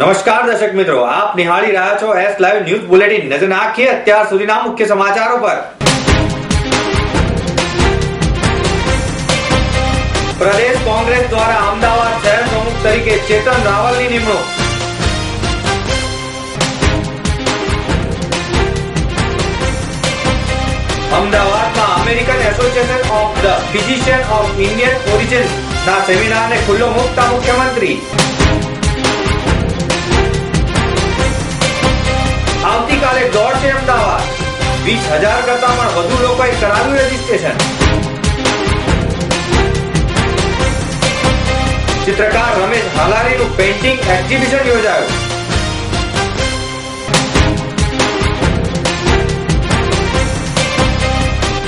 નમસ્કાર દર્શક મિત્રો, આપ નિહાળી રહ્યા છો એસ લાઈવ ન્યૂઝ બુલેટિન નજર નાખીએ અત્યાર સુધીના મુખ્ય સમાચારો પર. પ્રદેશ કોંગ્રેસ દ્વારા અમદાવાદ શહેર પ્રમુખ તરીકે ચેતન રાવલની નિમણૂક. અમદાવાદમાં American association of the physician of Indian origin ના સેમિનારને ખુલ્લો મુકતા મુખ્યમંત્રી. આવતીકાલે દોડશે અમદાવાદ. વીસ હજાર કરતા પણ વધુ લોકોએ કરાવ્યું રજીસ્ટ્રેશન. ચિત્રકાર રમેશ હાલારીનું પેઇન્ટિંગ એક્ઝિબિશન યોજાયું.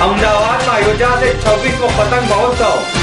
અમદાવાદમાં યોજાશે છવ્વીસમો પતંગ મહોત્સવ.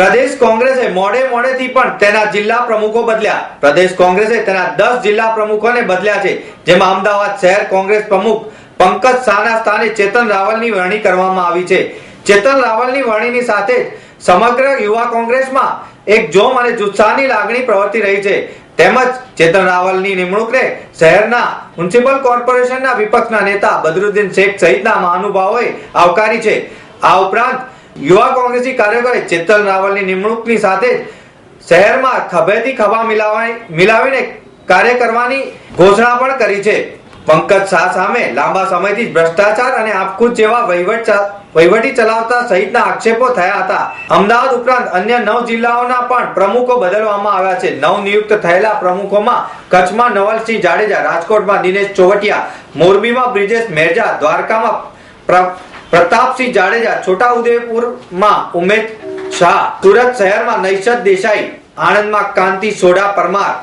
પ્રદેશ કોંગ્રેસે મોડે મોડેથી પણ તેના જિલ્લા પ્રમુખો બદલ્યા. પ્રદેશ કોંગ્રેસે તેના દસ જિલ્લા પ્રમુખોને બદલ્યા છે, જેમાં અમદાવાદ શહેર કોંગ્રેસ પ્રમુખ પંકજ શાહના સ્થાને ચેતન રાવલની વરણી કરવામાં આવી છે. ચેતન રાવલની વરણીની સાથે જ સમગ્ર યુવા કોંગ્રેસમાં એક જોમ અને જુસ્સાની લાગણી પ્રવર્તી રહી છે. તેમજ ચેતન રાવલની નિમણૂકને શહેરના મ્યુનિસિપલ કોર્પોરેશનના વિપક્ષના નેતા બદરુદ્દીન શેખ સહિતના મહાનુભાવોએ આવકારી છે. આ ઉપરાંત યુવા કોંગ્રેસી કાર્યકરે ચેતલ રાવલની નિમણૂકની સાથે શહેરમાં ખભેથી ખભા મિલાવીને કાર્ય કરવાની ઘોષણા પણ કરી છે. પંકજ શાહ સામે લાંબા સમયથી ભ્રષ્ટાચાર અને આપખુદ જેવા વહીવટ વહીવટી ચલાવતા સહિતના આક્ષેપો થયા હતા. અમદાવાદ ઉપરાંત અન્ય નવ જિલ્લાઓના પણ પ્રમુખો બદલવામાં આવ્યા છે. નવ નિયુક્ત થયેલા પ્રમુખોમાં કચ્છમાં નવલસિંહ જાડેજા, રાજકોટમાં દિનેશ ચોવટિયા, મોરબીમાં બ્રિજેશ મેરજા, દ્વારકામાં પ્રતાપસિંહ જાડેજા છોટાઉદેપુરમાં ઉમેશ શાહ, સુરત શહેરમાં નૈશદ દેસાઈ, આણંદમાં કાંતિ સોડા પરમાર,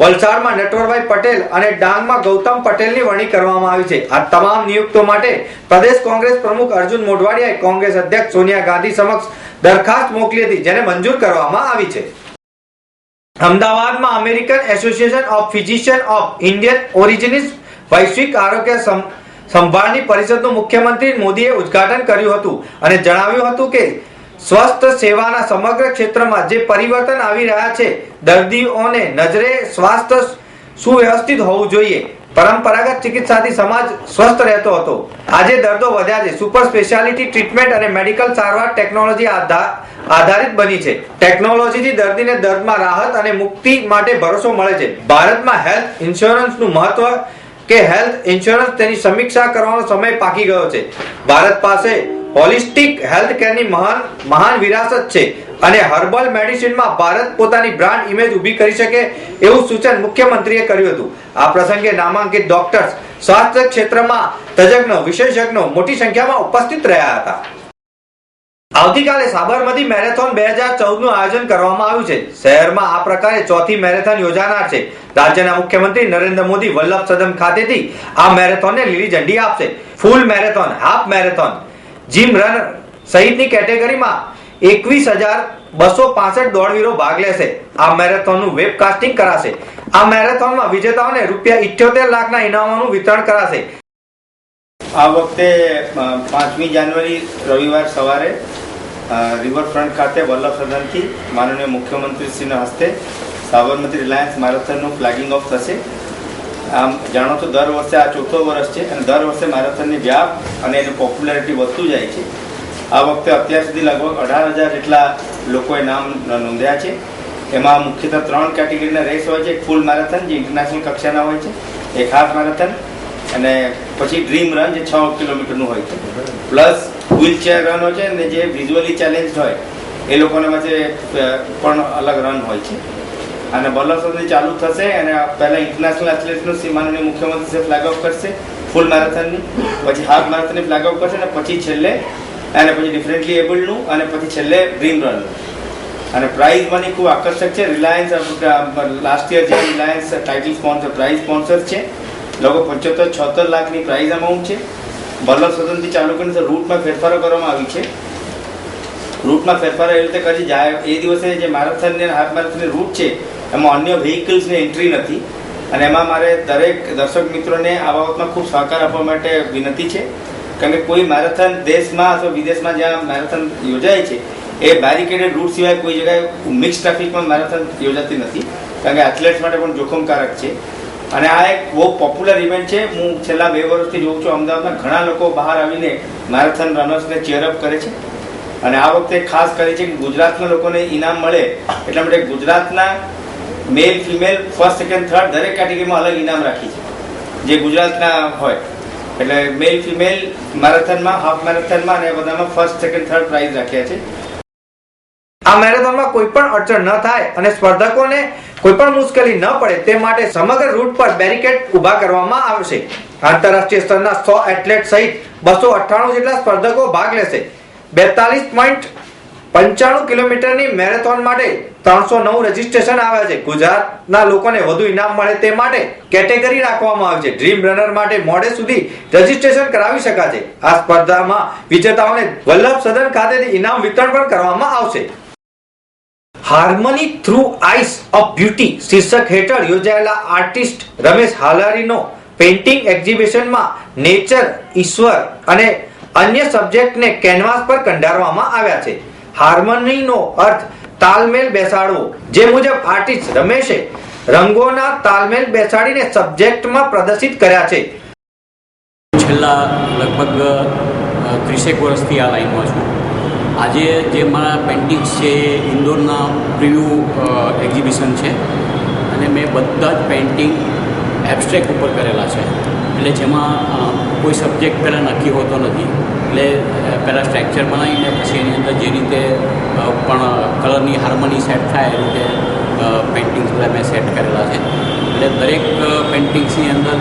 વલસાડમાં નટવરભાઈ પટેલ અને ડાંગમાં ગૌતમ પટેલની વરણી કરવામાં આવી છે. આ તમામ નિયુક્તો માટે પ્રદેશ કોંગ્રેસ પ્રમુખ અર્જુન મોઢવાડિયાએ કોંગ્રેસ અધ્યક્ષ સોનિયા ગાંધી સમક્ષ દરખાસ્ત મોકલી હતી, જેને મંજૂર કરવામાં આવી છે. અમદાવાદમાં American association of physician of Indian ઓરિજિનિસ વૈશ્વિક આરોગ્ય સંભાળની પરિષદનું મુખ્યમંત્રી મોદીએ ઉદ્ઘાટન કર્યું હતું અને જણાવ્યું હતું કે સ્વસ્થ સેવાના સમગ્ર ક્ષેત્રમાં જે પરિવર્તન આવી રહ્યા છે, દર્દીઓને નજરે સ્વાસ્થ્ય સુવ્યવસ્થિત હોવું જોઈએ. પરંપરાગત ચિકિત્સાથી સમાજ સ્વસ્થ રહેતો હતો. આજે દર્દો વધ્યા છે. સુપર સ્પેશિયાલિટી ટ્રીટમેન્ટ અને મેડિકલ સારવાર ટેકનોલોજી આધા- આધારિત બની છે. ટેકનોલોજીથી દર્દીને દર્દમાં રાહત અને મુક્તિ માટે ભરોસો મળે છે. ભારતમાં હેલ્થ ઇન્સ્યોરન્સનું મહત્વ કે હેલ્થ ઇન્સ્યોરન્સ તેની સમીક્ષા કરવાનો સમય પાકી ગયો છે. ભારત પાસે હોલિસ્ટિક હેલ્થ કેરની મહાન મહાન વિરાસત છે અને હર્બલ મેડિસિનમાં ભારત પોતાની બ્રાન્ડ ઇમેજ ઊભી કરી શકે એવું સૂચન મુખ્યમંત્રીએ કર્યું હતું. આ પ્રસંગે નામાંકિત ડોક્ટર્સ સ્વાસ્થ્ય ક્ષેત્રમાં તજજ્ઞો, વિશેષજ્ઞો મોટી સંખ્યામાં ઉપસ્થિત રહ્યા હતા. આવતીકાલે સાબરમતી મેરેથોન બે હજાર ચૌદનું આયોજન કરવામાં આવ્યું છે. શહેરમાં આ પ્રકારે ચોથી મેરેથોન યોજાનાર છે. રાજ્યના મુખ્યમંત્રી નરેન્દ્ર મોદી વલ્લભ સદન ખાતેથી આ મેરેથોનને લીલી ઝંડી આપશે. Full marathon, half marathon. Gym run સહિતની કેટેગરીમાં એકવીસ હજાર બસો પાસઠ દોડવીરો ભાગ લેશે. આ મેરેથોનનું વેબકાસ્ટિંગ કરાશે. આ મેરેથોનમાં વિજેતાઓને રૂપિયા ઇઠ્યોતેર લાખના ઇનામોનું વિતરણ કરાશે. આ વખતે પાંચમી જાન્યુઆરી રવિવાર સવારે રિવરફ્રન્ટ ખાતે વલ્લભ સદનથી માનનીય મુખ્યમંત્રીશ્રીના હસ્તે સાબરમતી રિલાયન્સ મેરેથોનનું ફ્લેગિંગ ઓફ થશે. આમ, જાણો છો દર વર્ષે આ ચોથો વર્ષ છે અને દર વર્ષે મેરેથોનની વ્યાપ અને એની પોપ્યુલારિટી વધતું જાય છે. આ વખતે અત્યાર સુધી લગભગ અઢાર હજાર જેટલા લોકોએ નામ નોંધ્યા છે. એમાં મુખ્યત્વે ત્રણ કેટેગરીના રેસ હોય છે. એક ફૂલ મેરેથોન જે ઇન્ટરનેશનલ કક્ષાના હોય છે. એક હાફ મેરેથોન અને પછી ડ્રીમ રન જે છ કિલોમીટરનું હોય. છે પ્લસ વ્હીલચેર રન હોય છે અને જે વિઝ્યુઅલી ચેલેન્જ હોય, એ લોકોને માટે પણ અલગ રન હોય છે. અને બલ્લભસરની ચાલુ થશે અને પહેલાં ઇન્ટરનેશનલ એથ્લેટ્સનું શ્રી મુખ્યમંત્રી મુખ્યમંત્રી ફ્લેગ ઓફ કરશે ફૂલ મેરેથોનની પછી હાફ મેરેથોનની ફ્લેગ ઓફ કરશે અને પછી છેલ્લે, અને પછી ડિફરન્ટલી એબલ્ડનું અને પછી છેલ્લે ડ્રીમ રન અને પ્રાઇઝ મની ખૂબ આકર્ષક છે. રિલાયન્સ લાસ્ટ યર જે Reliance title sponsor prize sponsor છે લોકો પંચોતેર, છોતેર લાખની પ્રાઇઝ અમાઉન્ટ છે. વલ્લભ સદનથી ચાલુ કરીને રૂટમાં ફેરફારો કરવામાં આવી છે. રૂટમાં ફેરફાર એવી રીતે કરી જાય, એ દિવસે જે મેરેથોન અને હાફ મેરેથોનની રૂટ છે, એમાં અન્ય વ્હીકલ્સની એન્ટ્રી નથી. અને એમાં મારે દરેક દર્શક મિત્રોને આ બાબતમાં ખૂબ સહકાર આપવા માટે વિનંતી છે. કારણ કે કોઈ મેરેથોન દેશમાં અથવા વિદેશમાં જ્યાં મેરેથોન યોજાય છે, એ બેરિકેડેડ રૂટ સિવાય કોઈ જગ્યાએ મિક્સ ટ્રાફિકમાં મેરેથોન યોજાતી નથી. કારણ કે એથ્લેટ્સ માટે પણ જોખમકારક છે. અને આ એક બહુ પોપ્યુલર ઇવેન્ટ છે. હું છેલ્લા બે વર્ષથી જોઉં છું અમદાવાદમાં. ઘણા લોકો બહાર આવીને મેરેથોન રનર્સને ચેરઅપ કરે છે. અને આ વખતે ખાસ કરી છે કે ગુજરાતના લોકોને ઇનામ મળે. એટલા માટે ગુજરાતના male female first second third દરેક કેટેગરીમાં અલગ ઇનામ રાખી છે. જે ગુજરાતના હોય. એટલે મેલ ફિમેલ મેરેથોનમાં હાફ મેરેથોનમાં અને બધામાં ફર્સ્ટ સેકન્ડ થર્ડ પ્રાઇઝ રાખ્યા છે. આ મેરેથોનમાં કોઈ પણ અડચણ ન થાય અને સ્પર્ધકોને કોઈ પણ મુશ્કેલી ન પડે તે માટે સમગ્ર રૂટ પર બેરિકેડ ઊભા કરવામાં આવશે. આંતરરાષ્ટ્રીય સ્તરના સો એથ્લેટ સહિત બસો અઠ્ઠાણું જેટલા સ્પર્ધકો ભાગ લેશે. બેતાલીસ પોઈન્ટ પંચાણું કિલોમીટરની મેરેથોન માટે ત્રણસો નવ રજીસ્ટ્રેશન આવ્યા છે. ગુજરાતના લોકોને વધુ ઇનામ મળે તે માટે કેટેગરી રાખવામાં આવી છે ડ્રીમ રનર માટે મોડે સુધી રજીસ્ટ્રેશન કરાવી શકાશે. આ સ્પર્ધામાં વિજેતાઓને વલ્લભ સદન ખાતેથી ઇનામ વિતરણ પણ કરવામાં આવશે. Harmony through eyes of beauty શીર્ષક હેઠળ યોજાયેલા આર્ટિસ્ટ રમેશ હાલારીનો પેઇન્ટિંગ એક્ઝિબિશનમાં નેચર ઈશ્વર અને અન્ય સબ્જેક્ટને કેનવાસ પર કંડારવામાં આવ્યા છે. હાર્મનીનો અર્થ તાલમેલ બેસાડવો. જે મુજબ આર્ટિસ્ટ રમેશે રંગોના તાલમેલ બેસાડીને સબ્જેક્ટમાં પ્રદર્શિત કર્યા છે. છેલ્લા લગભગ ત્રીસેક વર્ષથી આ લાઈનમાં છું. આજે જે મારા પેઇન્ટિંગ્સ છે, ઇન્દોરના પ્રિવ્યુ એક્ઝિબિશન છે, અને મેં બધા જ પેઇન્ટિંગ એબ્સ્ટ્રેક્ટ ઉપર કરેલા છે. એટલે જેમાં કોઈ સબ્જેક્ટ પહેલાં નક્કી હોતો નથી. એટલે પહેલાં સ્ટ્રક્ચર બનાવીને પછી એની અંદર જે રીતે પણ કલરની હાર્મની સેટ થાય એ રીતે પેઇન્ટિંગ્સ બધા મેં સેટ કરેલા છે. એટલે દરેક પેઇન્ટિંગ્સની અંદર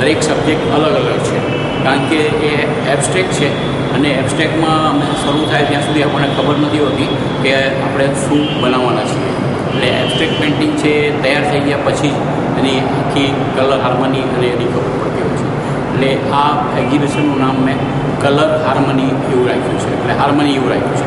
દરેક સબ્જેક્ટ અલગ અલગ છે. કારણ કે એ એબસ્ટ્રેક્ટ છે અને એબસ્ટ્રેક્ટમાં શરૂ થાય ત્યાં સુધી આપણને ખબર નથી હોતી કે આપણે શું બનાવવાના છીએ. એટલે એબસ્ટ્રેક્ટ પેઇન્ટિંગ છે, તૈયાર થઈ ગયા પછી જ એની આખી કલર હાર્મની અને એની ખબર પડતી હોય છે. એટલે આ એક્ઝિબિશનનું નામ મેં કલર હાર્મની એવું રાખ્યું છે. એટલે હાર્મની એવું રાખ્યું છે.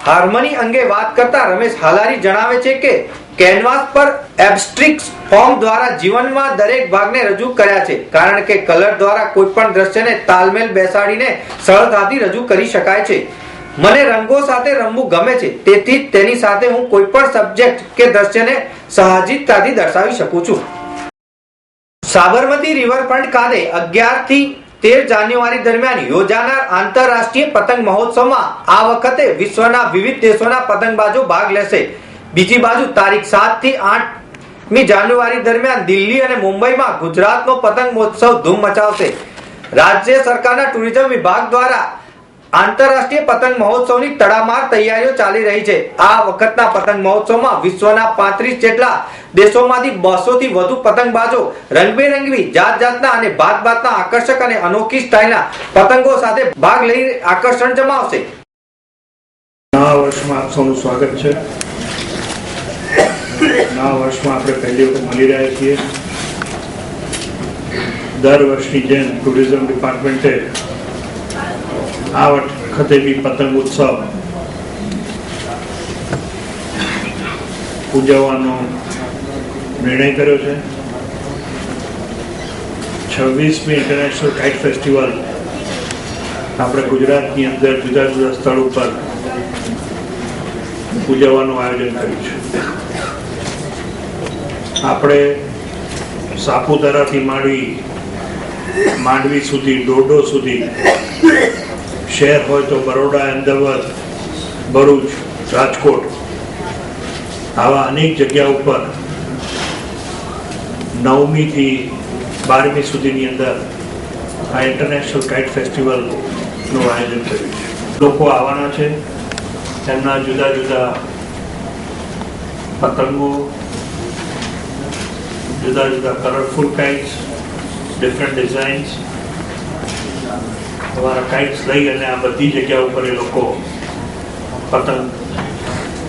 હાર્મની અંગે વાત કરતા રમેશ હાલારી જણાવે છે કે કેનવાસ પર એબસ્ટ્રિક્સ ફોર્મ દ્વારા જીવનમાં દરેક ભાગને રજૂ કર્યા છે. કારણ કે કલર દ્વારા કોઈ પણ દ્રશ્યને તાલમેલ બેસાડીને સરળતાથી રજૂ કરી શકાય છે. મને રંગો સાથે રમવું ગમે છે, તેથી તેની સાથે હું કોઈ પણ સબ્જેક્ટ કે દ્રશ્યને સાહજિકતાથી દર્શાવી શકું છું. સાબરમતી રિવરફ્રન્ટ ખાતે અગિયારથી તેર જાન્યુઆરી દરમિયાન યોજાનાર આંતરરાષ્ટ્રીય પતંગ મહોત્સવમાં આ વખતે વિશ્વના વિવિધ દેશોના પતંગબાજો ભાગ લેશે. બીજી બાજુ તારીખ સાતથી આઠમી જાન્યુઆરી દરમિયાન દિલ્હી અને મુંબઈમાં ગુજરાતનો પતંગ મહોત્સવ ધૂમ મચાવશે. રાજ્ય સરકારના ટુરિઝમ વિભાગ દ્વારા આંતરરાષ્ટ્રીય પતંગ મહોત્સવની તડામાર તૈયારીઓ ચાલી રહી છે. આ વખતના પતંગ મહોત્સવમાં વિશ્વના પાંત્રીસ જેટલા દેશોમાંથી બસો થી વધુ પતંગબાજો, રંગબેરંગી જાત જાતના અને ભાત ભાતના આકર્ષક અને અનોખી સ્ટાઇલના પતંગો સાથે ભાગ લઈ આકર્ષણ જમાવશે. નવા વર્ષમાં આપ સૌનું સ્વાગત છે. નવા વર્ષમાં આપણે પહેલી વખત મળી રહ્યા છીએ. દર વર્ષની જેમ ટુરિઝમ ડિપાર્ટમેન્ટે આ વખતે બી પતંગ ઉત્સવ, ઉજવવાનો નિર્ણય કર્યો છે. છવ્વીસમી ઇન્ટરનેશનલ કાઇટ ફેસ્ટિવલ આપણે ગુજરાતની અંદર જુદા જુદા સ્થળ ઉપર ઉજવવાનું આયોજન કર્યું છે. આપણે સાપુતારાથી માંડવી માંડવી સુધી ડોડો સુધી, શહેર હોય તો બરોડા, અમદાવાદ, ભરૂચ, રાજકોટ, આવા અનેક જગ્યા ઉપર નવમીથી બારમી સુધીની અંદર આ ઇન્ટરનેશનલ કાઇટ ફેસ્ટિવલનું આયોજન કર્યું છે. લોકો આવવાના છે. તેમના જુદા જુદા પતંગો જુદા જુદા કલરફુલ કાઇટ્સ ડિફરન્ટ ડિઝાઇન્સ તમારા કાઇટ્સ લઈ અને આ બધી જગ્યા ઉપર એ લોકો પતંગ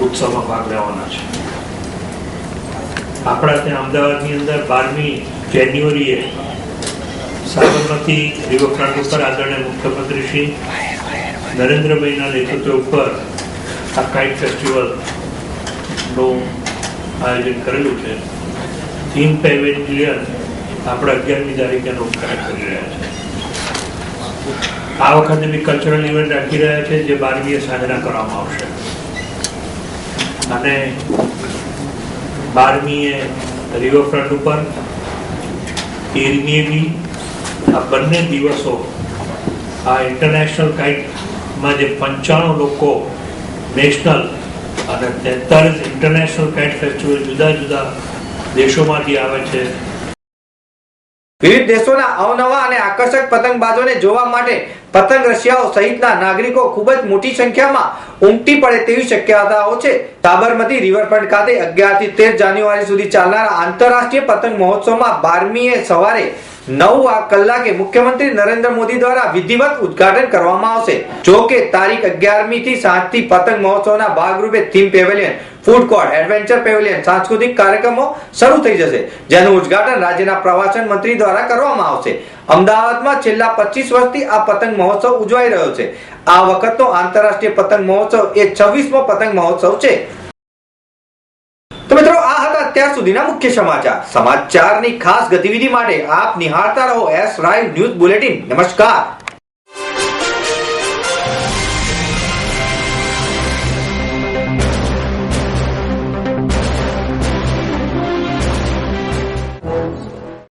ઉત્સવમાં ભાગ લેવાના છે. આપણા ત્યાં અમદાવાદની અંદર બારમી જાન્યુઆરીએ સાબરમતી રિવરફ્રન્ટ ઉપર આદરણીય મુખ્યમંત્રી શ્રી નરેન્દ્રભાઈના નેતૃત્વ ઉપર આ કાઇટ ફેસ્ટિવલનું આયોજન કરેલું છે. થીમ પેવેલિયન આપણે અગિયારમી તારીખે ઉપકાર કરી રહ્યા છે. આ વખતે બી કલ્ચરલ ઇવેન્ટ રાખી રહ્યા છે જે બારમીએ સાંજના કરવામાં આવશે. અને બારમીએ રિવરફ્રન્ટ ઉપર તેરમીએ બી આ બંને દિવસો આ ઇન્ટરનેશનલ કાઇટમાં જે પંચાણું લોકો નેશનલ અને તેતાલીસ ઇન્ટરનેશનલ કાઇટ ફેસ્ટિવલ જુદા જુદા દેશોમાંથી આવે છે. વિવિધ દેશોના અવનવા અને આકર્ષક પતંગબાજોને જોવા માટે પતંગ રશિયાઓ સહિતના નાગરિકો ખૂબ જ મોટી સંખ્યામાં ઉમટી પડે તેવી શક્યતાઓ છે. સાબરમતી રિવરફ્રન્ટ ખાતે અગિયારથી તેર જાન્યુઆરી સુધી ચાલનારા આંતરરાષ્ટ્રીય પતંગ મહોત્સવમાં બારમીએ સવારે નવ કલાકે મુખ્યમંત્રી નરેન્દ્ર મોદી દ્વારા વિધિવત ઉદ્ઘાટન કરવામાં આવશે. જો કે તારીખ અગિયારમી થી સાતથી પતંગ મહોત્સવના ભાગરૂપે theme pavilion food court adventure pavilion સાંસ્કૃતિક કાર્યક્રમો શરૂ થઈ જશે, જેનું ઉદ્ઘાટન રાજ્યના પ્રવાસન મંત્રી દ્વારા કરવામાં આવશે. અમદાવાદમાં છેલ્લા પચીસ વર્ષથી આ પતંગ મહોત્સવ ઉજવાઈ રહ્યો છે. આ વખતનો આંતરરાષ્ટ્રીય પતંગ મહોત્સવ એ છવ્વીસમો પતંગ મહોત્સવ છે. તો મિત્રો, આ હતા અત્યાર સુધીના મુખ્ય સમાચાર. સમાચારની ખાસ ગતિવિધિ માટે આપ નિહાળતા રહો એસ લાઈવ ન્યૂઝ બુલેટિન નમસ્કાર.